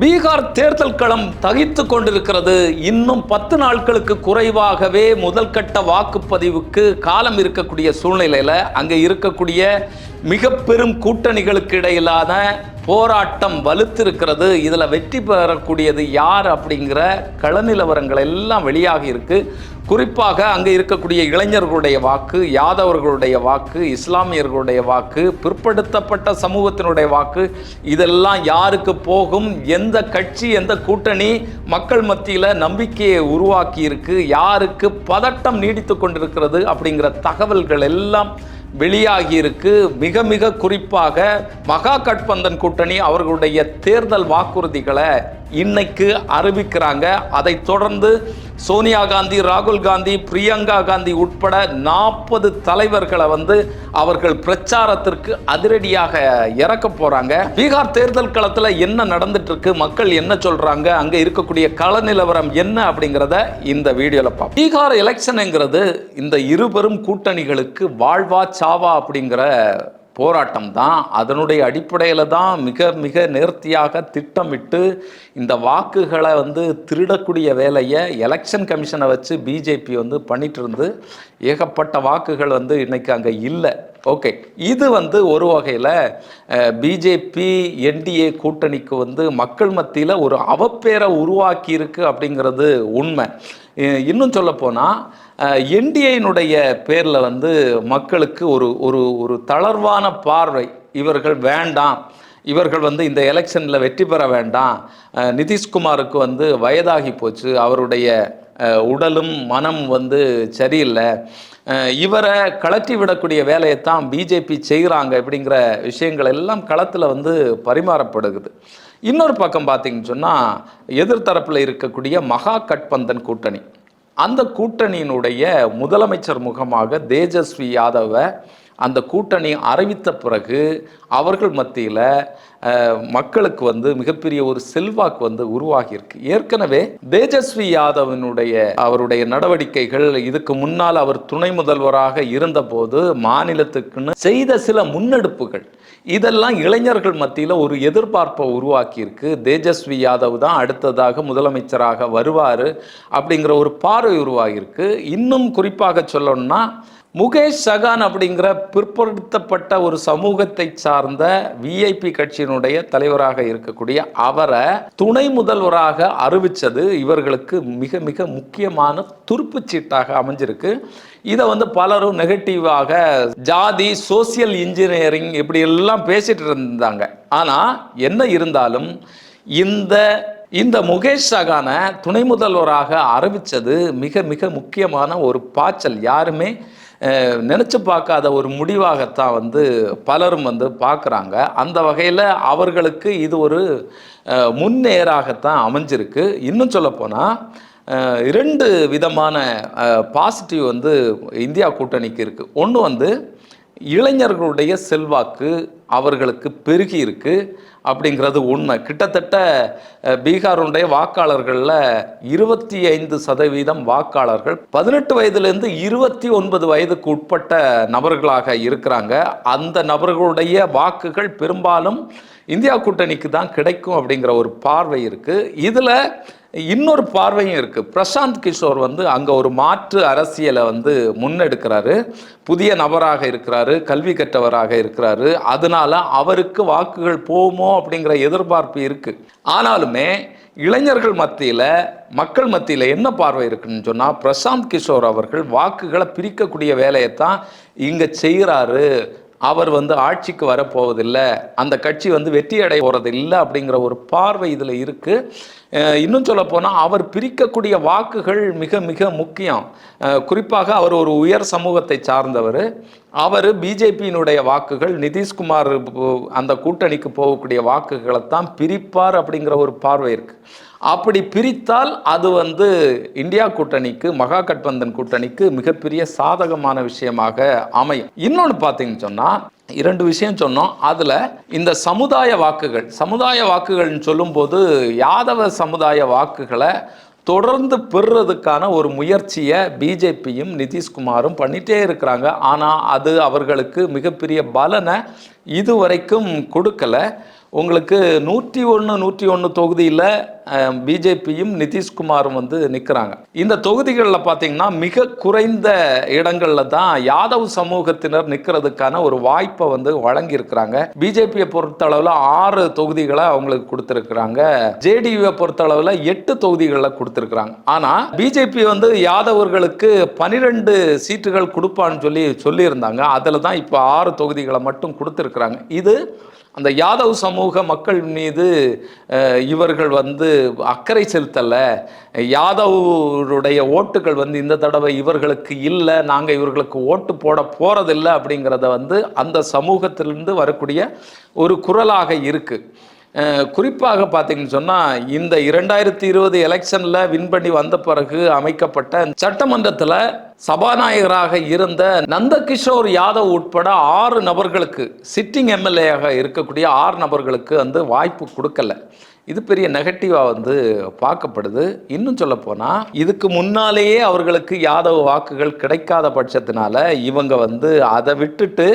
பீகார் தேர்தல் களம் தகித்து கொண்டிருக்கிறது. இன்னும் பத்து நாட்களுக்கு குறைவாகவே முதல் கட்ட வாக்குப்பதிவுக்கு காலம் இருக்கக்கூடிய சூழ்நிலையில் அங்கே இருக்கக்கூடிய மிக பெரும் கூட்டணிகளுக்கு இடையிலான போராட்டம் வலுத்திருக்கிறது. இதில் வெற்றி பெறக்கூடியது யார் அப்படிங்கிற களநிலவரங்கள் எல்லாம் வெளியாகி இருக்குது குறிப்பாக அங்கே இருக்கக்கூடிய இளைஞர்களுடைய வாக்கு யாதவர்களுடைய வாக்கு இஸ்லாமியர்களுடைய வாக்கு பிற்படுத்தப்பட்ட சமூகத்தினுடைய வாக்கு இதெல்லாம் யாருக்கு போகும் எந்த கட்சி எந்த கூட்டணி மக்கள் மத்தியில் நம்பிக்கையை உருவாக்கி இருக்கு யாருக்கு பதட்டம் நீடித்து கொண்டிருக்கிறது அப்படிங்கிற தகவல்கள் எல்லாம் வெளியாகியிருக்கு. மிக மிக குறிப்பாக மகா கட்பந்தன் கூட்டணி அவர்களுடைய தேர்தல் வாக்குறுதிகளை இன்னைக்கு அறிவிக்கிறாங்க. அதைத் தொடர்ந்து சோனியா காந்தி ராகுல் காந்தி பிரியங்கா காந்தி உட்பட நாற்பது தலைவர்களை வந்து அவர்கள் பிரச்சாரத்திற்கு அதிரடியாக இறக்க போறாங்க. பீகார் தேர்தல் களத்துல என்ன நடந்துட்டு இருக்கு மக்கள் என்ன சொல்றாங்க அங்க இருக்கக்கூடிய கள நிலவரம் என்ன அப்படிங்கிறத இந்த வீடியோல பார்ப்போம் பீகார் எலெக்ஷனுங்கிறது இந்த இருபெரும் கூட்டணிகளுக்கு வாழ்வா சாவா அப்படிங்கிற போராட்டம் தான். அதனுடைய அடிப்படையில் தான் மிக மிக நேர்த்தியாக திட்டமிட்டு இந்த வாக்குகளை வந்து திருடக்கூடிய வேலையை எலெக்ஷன் கமிஷனை வச்சு பிஜேபி வந்து பண்ணிட்டு இருந்து ஏகப்பட்ட வாக்குகள் வந்து இன்றைக்கி அங்கே இல்லை. ஓகே இது வந்து ஒரு வகையில் பிஜேபி என்டிஏ கூட்டணிக்கு வந்து மக்கள் மத்தியில் ஒரு அவப்பேரை உருவாக்கியிருக்கு அப்படிங்கிறது உண்மை. இன்னும் சொல்லப்போனால் என்டிஏனுடைய பேரில் வந்து மக்களுக்கு ஒரு ஒரு ஒரு தளர்வான பார்வை. இவர்கள் வேண்டாம். இவர்கள் வந்து இந்த எலெக்ஷனில் வெற்றி பெற வேண்டாம். நிதிஷ்குமாருக்கு வந்து வயதாகி போச்சு. அவருடைய உடலும் மனம் வந்து சரியில்லை. இவரை கலட்டி விடக்கூடிய வேலையைத்தான் பிஜேபி செய்கிறாங்க இப்படிங்கிற விஷயங்கள் எல்லாம் களத்தில் வந்து பரிமாறப்படுகிறது இன்னொரு பக்கம் பார்த்தீங்கன்னு சொன்னால் எதிர்த்தரப்பில் இருக்கக்கூடிய மகா கட்பந்தன் கூட்டணி. அந்த கூட்டணியினுடைய முதலமைச்சர் முகமாக தேஜஸ்வி யாதவை அந்த கூட்டணி அறிவித்த பிறகு அவர்கள் மத்தியில் மக்களுக்கு வந்து மிகப்பெரிய ஒரு செல்வாக்கு வந்து உருவாகியிருக்கு. ஏற்கனவே தேஜஸ்வி யாதவனுடைய அவருடைய நடவடிக்கைகள் இதுக்கு முன்னால் அவர் துணை முதல்வராக இருந்தபோது மாநிலத்துக்குன்னு செய்த சில முன்னெடுப்புகள். இதெல்லாம் இளைஞர்கள் மத்தியில் ஒரு எதிர்பார்ப்பை உருவாக்கியிருக்கு. தேஜஸ்வி யாதவ் தான் அடுத்ததாக முதலமைச்சராக வருவார் அப்படிங்கிற ஒரு பார்வை உருவாகியிருக்கு. இன்னும் குறிப்பாக சொல்லணும்னா முகேஷ் சகான் அப்படிங்கிற பிற்படுத்தப்பட்ட ஒரு சமூகத்தை சார்ந்த விஐபி கட்சியினுடைய தலைவராக இருக்கக்கூடிய அவரை துணை முதல்வராக அறிவித்தது இவர்களுக்கு மிக மிக முக்கியமான துருப்பு சீட்டாக அமைஞ்சிருக்கு. இதை வந்து பலரும் நெகட்டிவாக ஜாதி சோசியல் இன்ஜினியரிங் இப்படி எல்லாம் பேசிட்டு இருந்தாங்க. ஆனால் என்ன இருந்தாலும் இந்த இந்த முகேஷ் சகானை துணை முதல்வராக அறிவித்தது மிக மிக முக்கியமான ஒரு பாய்ச்சல். யாருமே நினச்சி பார்க்காத ஒரு முடிவாகத்தான் வந்து பலரும் வந்து பார்க்குறாங்க. அந்த வகையில் அவர்களுக்கு இது ஒரு முன்னேறாகத்தான் அமைஞ்சிருக்கு. இன்னும் சொல்லப்போனால் இரண்டு விதமான பாசிட்டிவ் வந்து இந்தியா கூட்டணிக்கு இருக்குது ஒன்று வந்து இளைஞர்களுடைய செல்வாக்கு அவர்களுக்கு பெருகி இருக்குது அப்படிங்கிறது உண்மை. கிட்டத்தட்ட பீகாருடைய வாக்காளர்களில் இருபத்தி ஐந்து சதவீதம் வாக்காளர்கள் பதினெட்டு வயதுலேருந்து இருபத்தி ஒன்பது வயதுக்கு உட்பட்ட நபர்களாக இருக்கிறாங்க. அந்த நபர்களுடைய வாக்குகள் பெரும்பாலும் இந்தியா கூட்டணிக்கு தான் கிடைக்கும் அப்படிங்கிற ஒரு பார்வை இருக்குது இதில் இன்னொரு பார்வையும் இருக்குது பிரசாந்த் கிஷோர் வந்து அங்கே ஒரு மாற்று அரசியலை வந்து முன்னெடுக்கிறாரு. புதிய நபராக இருக்கிறாரு கல்வி கற்றவராக இருக்கிறாரு. அதனால அவருக்கு வாக்குகள் போகுமோ அப்படிங்கிற எதிர்பார்ப்பு இருக்குது ஆனாலுமே இளைஞர்கள் மத்தியில் மக்கள் மத்தியில் என்ன பார்வை இருக்குன்னு சொன்னால் பிரசாந்த் கிஷோர் அவர்கள் வாக்குகளை பிரிக்கக்கூடிய வேலையைத்தான் இங்கே செய்கிறாரு அவர் வந்து ஆட்சிக்கு வரப்போவதில்லை. அந்த கட்சி வந்து வெற்றி அடைய போகிறது இல்லை அப்படிங்கிற ஒரு பார்வை இதில் இருக்குது இன்னும் சொல்ல போனால் அவர் பிரிக்கக்கூடிய வாக்குகள் மிக மிக முக்கியம். குறிப்பாக அவர் ஒரு உயர் சமூகத்தை சார்ந்தவர். அவர் பிஜேபியினுடைய வாக்குகள் நிதிஷ்குமார் அந்த கூட்டணிக்கு போகக்கூடிய வாக்குகளை தான் பிரிப்பார் அப்படிங்கிற ஒரு பார்வை இருக்குது அப்படி பிரித்தால் அது வந்து இந்தியா கூட்டணிக்கு மகா கட்பந்தன் கூட்டணிக்கு மிகப்பெரிய சாதகமான விஷயமாக அமையும். இன்னொன்று பார்த்தீங்கன்னு சொன்னால் இரண்டு விஷயம் சொன்னோம். அதில் இந்த சமுதாய வாக்குகள் சமுதாய வாக்குகள்னு சொல்லும்போது யாதவ சமுதாய வாக்குகளை தொடர்ந்து பெறுறதுக்கான ஒரு முயற்சியை பிஜேபியும் நிதிஷ்குமாரும் பண்ணிட்டே இருக்கிறாங்க. ஆனால் அது அவர்களுக்கு மிகப்பெரிய பலனை இதுவரைக்கும் கொடுக்கல. உங்களுக்கு நூற்றி ஒன்று நூற்றி ஒன்று தொகுதியில் பிஜேபியும் நிதிஷ்குமாரும் வந்து நிற்கிறாங்க இந்த தொகுதிகளில் பார்த்தீங்கன்னா மிக குறைந்த இடங்களில் தான் யாதவ் சமூகத்தினர் நிற்கிறதுக்கான ஒரு வாய்ப்பை வந்து வழங்கியிருக்கிறாங்க. பிஜேபியை பொறுத்தளவில் ஆறு தொகுதிகளை அவங்களுக்கு கொடுத்துருக்குறாங்க. ஜேடியூவை பொறுத்தளவில் எட்டு தொகுதிகளில் கொடுத்துருக்குறாங்க. ஆனால் பிஜேபி வந்து யாதவர்களுக்கு பனிரெண்டு சீட்டுகள் கொடுப்பான்னு சொல்லி சொல்லியிருந்தாங்க. அதில் தான் இப்போ ஆறு தொகுதிகளை மட்டும் கொடுத்துருக்குறாங்க. இது அந்த யாதவ் சமூக மக்கள் மீது இவர்கள் வந்து அக்கறை செலுத்தலை. யாதவருடைய ஓட்டுகள் வந்து இந்த தடவை இவர்களுக்கு இல்லை நாங்கள் இவர்களுக்கு ஓட்டு போட போகிறதில்ல அப்படிங்கிறத வந்து அந்த சமூகத்திலிருந்து வரக்கூடிய ஒரு குரலாக இருக்குது குறிப்பாக பார்த்தீங்கன்னு சொன்னால் இந்த இரண்டாயிரத்தி இருபது எலெக்ஷனில் வின் பண்ணி வந்த பிறகு அமைக்கப்பட்ட சட்டமன்றத்தில் சபாநாயகராக இருந்த நந்தகிஷோர் யாதவ் உட்பட ஆறு நபர்களுக்கு சிட்டிங் எம்எல்ஏயாக இருக்கக்கூடிய ஆறு நபர்களுக்கு வந்து வாய்ப்பு கொடுக்கல. இது பெரிய நெகட்டிவாக வந்து பார்க்கப்படுது. இன்னும் சொல்ல போனால் இதுக்கு முன்னாலேயே அவர்களுக்கு யாதவ் வாக்குகள் கிடைக்காத பட்சத்தினால இவங்க வந்து அதை விட்டுட்டு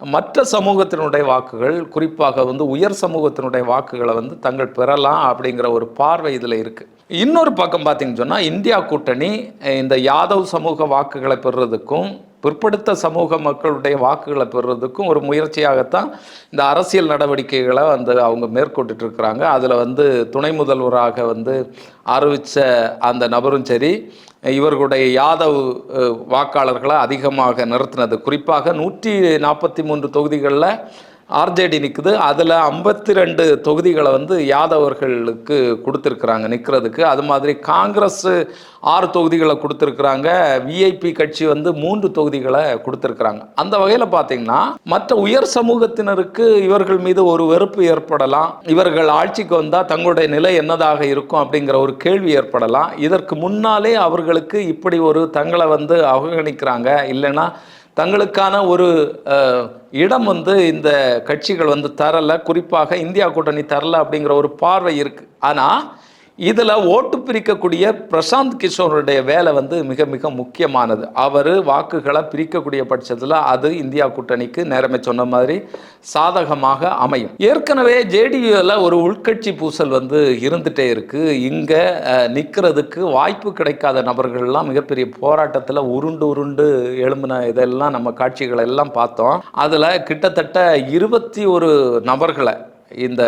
மற்ற சமூகத்தினுடைய வாக்குகள் குறிப்பாக வந்து உயர் சமூகத்தினுடைய வாக்குகளை வந்து தங்கள் பெறலாம் அப்படிங்கிற ஒரு பார்வை இதில் இருக்குது இன்னொரு பக்கம் பார்த்தீங்கன்னு சொன்னால் இந்தியா கூட்டணி இந்த யாதவ் சமூக வாக்குகளை பெறுறதுக்கும் பிற்படுத்த சமூக மக்களுடைய வாக்குகளை பெறுறதுக்கும் ஒரு முயற்சியாகத்தான் இந்த அரசியல் நடவடிக்கைகளை வந்து அவங்க மேற்கொண்டுட்டு இருக்கிறாங்க அதில் வந்து துணை முதல்வராக வந்து அறிவித்த அந்த நபரும் சரி இவர்களுடைய யாதவ் வாக்காளர்களை அதிகமாக நிறுத்தினது. குறிப்பாக நூற்றி நாற்பத்தி மூன்று தொகுதிகளில் ஆர்ஜேடி நிற்குது அதில் ஐம்பத்தி ரெண்டு தொகுதிகளை வந்து யாதவர்களுக்கு கொடுத்துருக்குறாங்க நிற்கிறதுக்கு அது மாதிரி காங்கிரஸ் ஆறு தொகுதிகளை கொடுத்துருக்குறாங்க. விஐபி கட்சி வந்து மூன்று தொகுதிகளை கொடுத்துருக்குறாங்க. அந்த வகையில் பார்த்தீங்கன்னா மற்ற உயர் சமூகத்தினருக்கு இவர்கள் மீது ஒரு வெறுப்பு ஏற்படலாம். இவர்கள் ஆட்சிக்கு வந்தால் தங்களுடைய நிலை என்னதாக இருக்கும் அப்படிங்கிற ஒரு கேள்வி ஏற்படலாம். இதற்கு முன்னாலே அவர்களுக்கு இப்படி ஒரு தங்களை வந்து அவகணிக்கிறாங்க. இல்லைன்னா தங்களுக்கான ஒரு இடம் வந்து இந்த கட்சிகள் வந்து தரலை. குறிப்பாக இந்தியா கூட்டணி தரல அப்படிங்கிற ஒரு பார்வை இருக்கு. ஆனால் இதில் ஓட்டு பிரிக்கக்கூடிய பிரசாந்த் கிஷோருடைய வேலை வந்து மிக மிக முக்கியமானது. அவர் வாக்குகளை பிரிக்கக்கூடிய பட்சத்தில் அது இந்தியா கூட்டணிக்கு நேரமே சொன்ன மாதிரி சாதகமாக அமையும். ஏற்கனவே ஜேடியூவில் ஒரு உள்கட்சி பூசல் வந்து இருந்துகிட்டே இருக்குது இங்கே நிற்கிறதுக்கு வாய்ப்பு கிடைக்காத நபர்கள்லாம் மிகப்பெரிய போராட்டத்தில் உருண்டு உருண்டு எழும்பின இதெல்லாம் நம்ம காட்சிகளை எல்லாம் பார்த்தோம். அதில் கிட்டத்தட்ட இருபத்தி ஒரு நபர்களை இந்த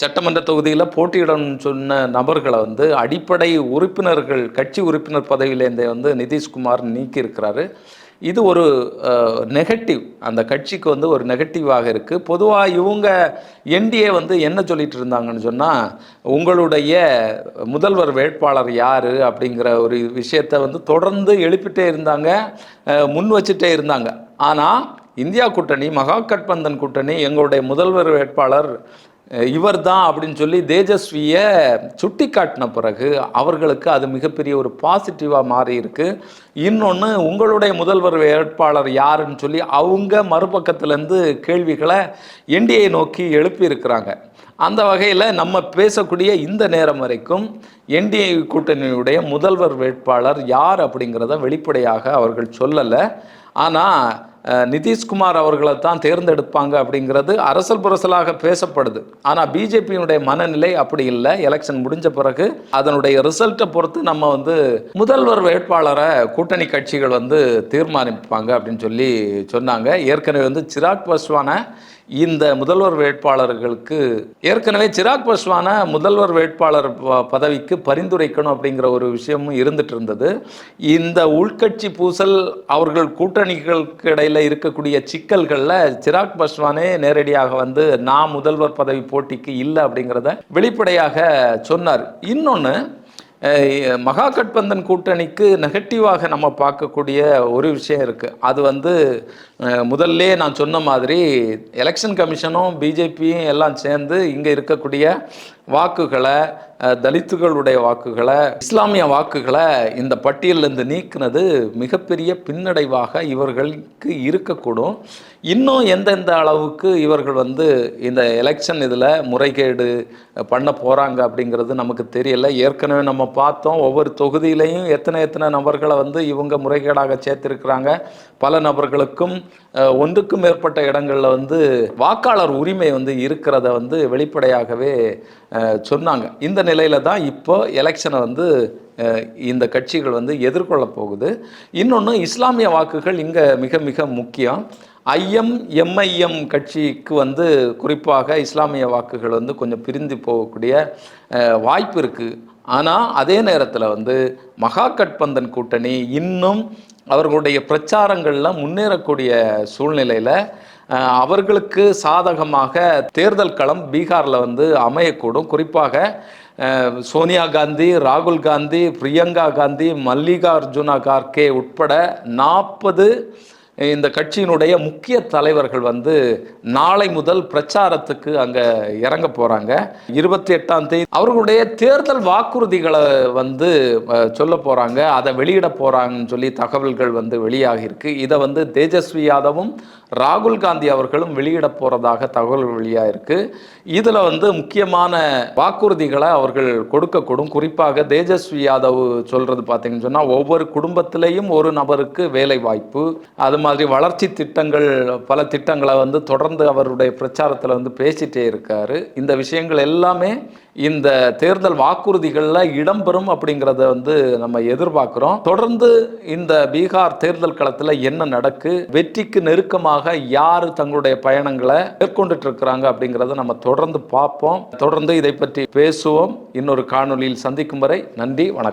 சட்டமன்ற தொகுதியில் போட்டியிடணும்னு சொன்ன நபர்களை வந்து அடிப்படை உறுப்பினர்கள் கட்சி உறுப்பினர் பதவியிலேருந்தே வந்து நிதிஷ்குமார் நீக்கியிருக்கிறாரு. இது ஒரு நெகட்டிவ் அந்த கட்சிக்கு வந்து ஒரு நெகட்டிவாக இருக்குது பொதுவாக இவங்க என்டிஏ வந்து என்ன சொல்லிட்டு இருந்தாங்கன்னு சொன்னால் உங்களுடைய முதல்வர் வேட்பாளர் யார் அப்படிங்கிற ஒரு விஷயத்தை வந்து தொடர்ந்து எழுப்பிட்டே இருந்தாங்க முன் வச்சுட்டே இருந்தாங்க. ஆனால் இந்தியா கூட்டணி மகா கட்பந்தன் கூட்டணி எங்களுடைய முதல்வர் வேட்பாளர் இவர் தான் அப்படின்னு சொல்லி தேஜஸ்வியை சுட்டி காட்டின பிறகு அவர்களுக்கு அது மிகப்பெரிய ஒரு பாசிட்டிவாக மாறி இருக்கு. இன்னொன்று உங்களுடைய முதல்வர் வேட்பாளர் யாருன்னு சொல்லி அவங்க மறுபக்கத்துலேருந்து கேள்விகளை என்டிஏ நோக்கி எழுப்பியிருக்கிறாங்க அந்த வகையில் நம்ம பேசக்கூடிய இந்த நேரம் வரைக்கும் என்டிஏ கூட்டணியுடைய முதல்வர் வேட்பாளர் யார் அப்படிங்கிறத வெளிப்படையாக அவர்கள் சொல்லலை. ஆனால் நிதிஷ்குமார் அவர்களை தான் தேர்ந்தெடுப்பாங்க அப்படிங்கிறது அரசல் புரசலாக பேசப்படுது. ஆனால் பிஜேபியினுடைய மனநிலை அப்படி இல்லை. எலெக்ஷன் முடிஞ்ச பிறகு அதனுடைய ரிசல்ட்டை பொறுத்து நம்ம வந்து முதல்வர் வேட்பாளரை கூட்டணி கட்சிகள் வந்து தீர்மானிப்பாங்க அப்படின்னு சொல்லி சொன்னாங்க. ஏற்கனவே வந்து சிராக் பஸ்வானை இந்த முதல்வர் வேட்பாளர்களுக்கு ஏற்கனவே சிராக் பஸ்வான முதல்வர் வேட்பாளர் ப- பதவிக்கு பரிந்துரைக்கணும் அப்படிங்கிற ஒரு விஷயமும் இருந்துட்டு இருந்தது இந்த உள்கட்சி பூசல் அவர்கள் கூட்டணிகளுக்கு இடையில் இருக்கக்கூடிய சிக்கல்களில் சிராக் பஸ்வானே நேரடியாக வந்து நான் முதல்வர் பதவி போட்டிக்கு இல்லை அப்படிங்கிறத வெளிப்படையாக சொன்னார். இன்னொன்று மகா கட்பந்தன் கூட்டணிக்கு நெகட்டிவாக நம்ம பார்க்கக்கூடிய ஒரு விஷயம் இருக்குது அது வந்து முதல்ல நான் சொன்ன மாதிரி எலெக்ஷன் கமிஷனும் பிஜேபியும் எல்லாம் சேர்ந்து இங்கே இருக்கக்கூடிய வாக்குகளை தலித்துகளுடைய வாக்குகளை இஸ்லாமிய வாக்குகளை இந்த பட்டியலிருந்து நீக்கினது மிகப்பெரிய பின்னடைவாக இவர்களுக்கு இருக்கக்கூடும். இன்னும் எந்தெந்த அளவுக்கு இவர்கள் வந்து இந்த எலெக்ஷன் இதில் முறைகேடு பண்ண போகிறாங்க அப்படிங்கிறது நமக்கு தெரியல. ஏற்கனவே நம்ம பார்த்தோம் ஒவ்வொரு தொகுதியிலையும் எத்தனை எத்தனை நபர்களை வந்து இவங்க முறைகேடாக சேர்த்திருக்கிறாங்க. பல நபர்களுக்கும் ஒன்றுக்கும் மேற்பட்ட இடங்களில் வந்து வாக்காளர் உரிமை வந்து இருக்கிறத வந்து வெளிப்படையாகவே சொன்னாங்க. இந்த நிலையில் தான் இப்போ எலெக்ஷனை வந்து இந்த கட்சிகள் வந்து எதிர்கொள்ள போகுது. இன்னொன்று இஸ்லாமிய வாக்குகள் இங்கே மிக மிக முக்கியம். ஐஎம் எம்ஐஎம் கட்சிக்கு வந்து குறிப்பாக இஸ்லாமிய வாக்குகள் வந்து கொஞ்சம் பிரிந்து போகக்கூடிய வாய்ப்பு இருக்குது ஆனால் அதே நேரத்தில் வந்து மகா கட்பந்தன் கூட்டணி இன்னும் அவர்களுடைய பிரச்சாரங்களில் முன்னேறக்கூடிய சூழ்நிலையில் அவர்களுக்கு சாதகமாக தேர்தல் களம் பீகாரில் வந்து அமையக்கூடும். குறிப்பாக சோனியா காந்தி ராகுல் காந்தி பிரியங்கா காந்தி மல்லிகார்ஜுன கார்கே உட்பட நாற்பது இந்த கட்சியினுடைய முக்கிய தலைவர்கள் வந்து நாளை முதல் பிரச்சாரத்துக்கு அங்கே இறங்க போகிறாங்க இருபத்தி எட்டாம் தேதி அவர்களுடைய தேர்தல் வாக்குறுதிகளை வந்து சொல்ல போகிறாங்க அதை வெளியிட போகிறாங்கன்னு சொல்லி தகவல்கள் வந்து வெளியாகியிருக்கு. இதை வந்து தேஜஸ்வி யாதவும் ராகுல் காந்தி அவர்களும் வெளியிட போகிறதாக தகவல் வெளியாகிருக்கு இதில் வந்து முக்கியமான வாக்குறுதிகளை அவர்கள் கொடுக்கக்கூடும். குறிப்பாக தேஜஸ்வி யாதவ் சொல்கிறது பார்த்தீங்கன்னு சொன்னால் ஒவ்வொரு குடும்பத்திலையும் ஒரு நபருக்கு வேலை வாய்ப்பு அது மாதிரி வளர்ச்சி திட்டங்கள் பல திட்டங்களை வந்து தொடர்ந்து அவருடைய பிரச்சாரத்தில் வந்து பேசிட்டே இருக்காரு. இந்த விஷயங்கள் எல்லாமே இந்த தேர்தல் வாக்குறுதிகளில் இடம்பெறும் அப்படிங்கிறத வந்து நம்ம எதிர்பார்க்குறோம். தொடர்ந்து இந்த பீகார் தேர்தல் களத்தில் என்ன நடக்கு வெற்றிக்கு நெருக்கமாக யார் தங்களுடைய பயணங்களை மேற்கொண்டுட்டு இருக்கிறாங்க அப்படிங்கிறத நம்ம தொடர்ந்து பார்ப்போம். தொடர்ந்து இதை பற்றி பேசுவோம். இன்னொரு காணொலியில் சந்திக்கும் வரை நன்றி வணக்கம்.